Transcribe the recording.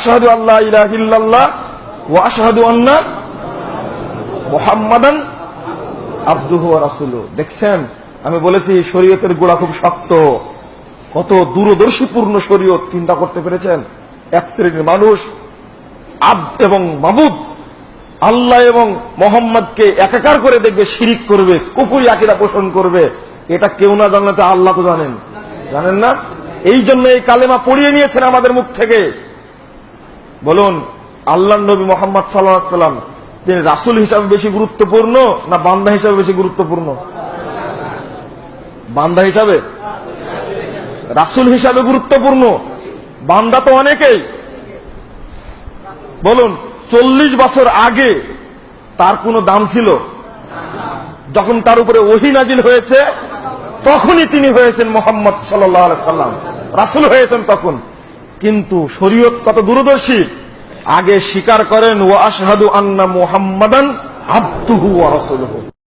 আশহাদু আল্লাহ ইলাহা ইল্লাল্লাহ ওয়া আশহাদু আন্না মুহাম্মাদান আব্দুহু ওয়া রাসূলুহু দেখছেন? আমি বলেছি শরীয়তের গোড়া খুব শক্ত। কত দূরদর্শীপূর্ণ শরীয়ত, চিন্তা করতে পেরেছেন? এক শ্রেণির মানুষ আব এবং মাবুদ। আল্লাহ এবং মোহাম্মদকে একাকার করে দেখবে, শিরিক করবে, কুফুরি আকিরা পোষণ করবে। এটা কেউ না জানলে তো আল্লাহ তো জানেন। জানেন না? এই জন্য এই কালেমা পড়িয়ে নিয়েছেন আমাদের মুখ থেকে। বলুন আল্লাহ নবী মোহাম্মদ সাল্লাম তিনি রাসুল হিসাবে বেশি গুরুত্বপূর্ণ না বান্দা হিসাবে বেশি গুরুত্বপূর্ণ? বান্দা হিসাবে? রাসুল হিসাবে গুরুত্বপূর্ণ। বান্দা তো অনেকেই। বলুন, চল্লিশ বছর আগে তার কোনো দাম ছিল? যখন তার উপরে ওহি নাজিল হয়েছে, তখনই তিনি হয়েছেন মোহাম্মদ সাল্লাম। রাসুল হয়েছেন তখন। কিন্তু শরীয়ত কত দূরদর্শী? আগে স্বীকার করেন ও আশহাদু আন্না মুহাম্মাদান আব্দুহু ওয়া রাসূলুহু।